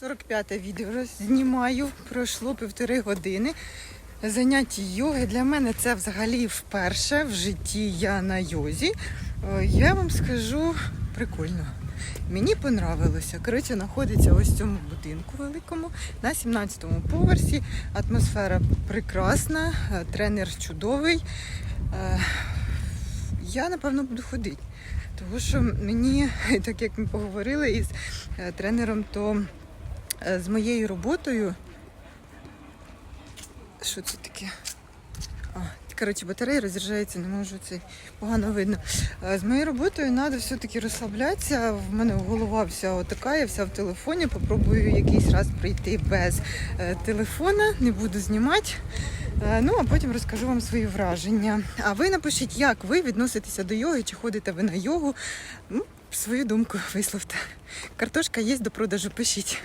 45 відео знімаю. Пройшло півтори години. Заняття йоги для мене це взагалі вперше в житті я на йозі. Е, Я вам скажу прикольно. Мені понравилося. Коротше, знаходиться ось в цьому будинку великому на 17-му поверсі. Атмосфера прекрасна, е, тренер чудовий. Е, Я напевно буду ходити. Тому що мені, так як ми поговорили із тренером, то з моєю роботою. Що це таке? Коротше, батарея розряджається, не можу це погано видно. Е, З моєю роботою треба все-таки розслаблятися. В мене голова вся отака, я вся в телефоні. Попробую якийсь раз прийти без е, телефона, не буду знімати. Е, Ну, а потім розкажу вам свої враження. А ви напишіть, як ви відноситеся до йоги, чи ходите ви на йогу. Ну, свою думку висловте. Картошка є до продажу, пишіть.